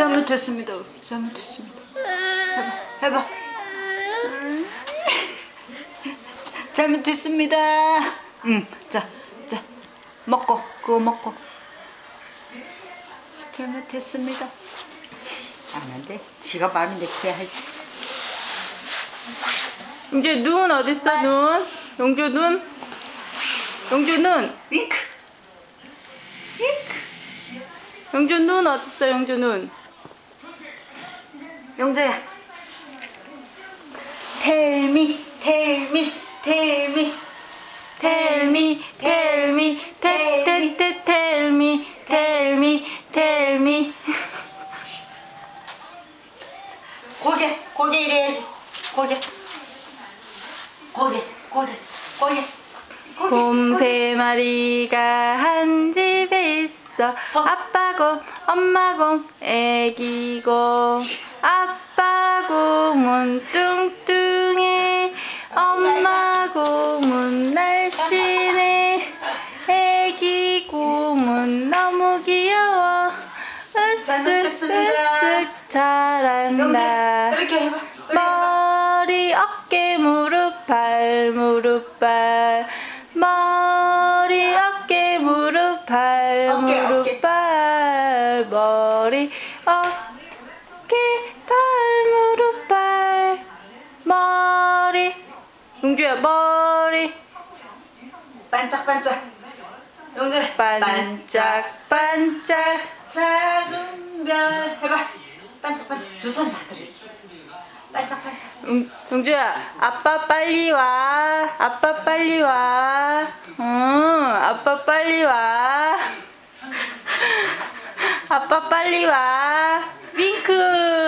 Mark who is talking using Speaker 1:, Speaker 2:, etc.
Speaker 1: 잘못했습니다. 잘못했습니다. 해봐, 해봐. 잘못했습니다. 응, 자, 자, 먹고, 그거 먹고. 잘못했습니다. 안 돼. 지가 마음인데 그래야지.
Speaker 2: 이제 눈 어딨어 눈? 용주 눈? 용주 눈?
Speaker 1: 윙크. 윙크.
Speaker 2: 용주 눈 어딨어 용주 눈?
Speaker 1: 용자야. 텔미, 텔미, 텔미.
Speaker 2: Tell me, tell me, tell me.
Speaker 1: 고개, 고개 이래야지. 고개. 고개, 고개, 고개.
Speaker 2: 곰. 세 마리가 있어.
Speaker 1: 서.
Speaker 2: 아빠 곰, 엄마 곰, 애기 곰. 아빠 곰은 뚱뚱해. 엄마 곰은 날씬해. 애기 곰은 너무 귀여워. 으쓱
Speaker 1: 잘못했습니다.
Speaker 2: 으쓱 잘한다.
Speaker 1: 용자, 이렇게 해봐. 이렇게 해봐.
Speaker 2: 머리, 어깨, 무릎, 발, 무릎, 발. 발,
Speaker 1: 어깨,
Speaker 2: 무릎,
Speaker 1: 어깨.
Speaker 2: 발. 머리, 어깨, 발, 무릎, 발. 머리. 용주야, 머리.
Speaker 1: 반짝반짝. 용자.
Speaker 2: 반짝, 반짝.
Speaker 1: 작은 별. 해봐. 반짝반짝. 두 손 다 들어야지. 반짝반짝.
Speaker 2: 용- 용주야, 아빠 빨리 와. 아빠 빨리 와. 응, 아빠 빨리 와. 아빠 빨리 와. 윙크.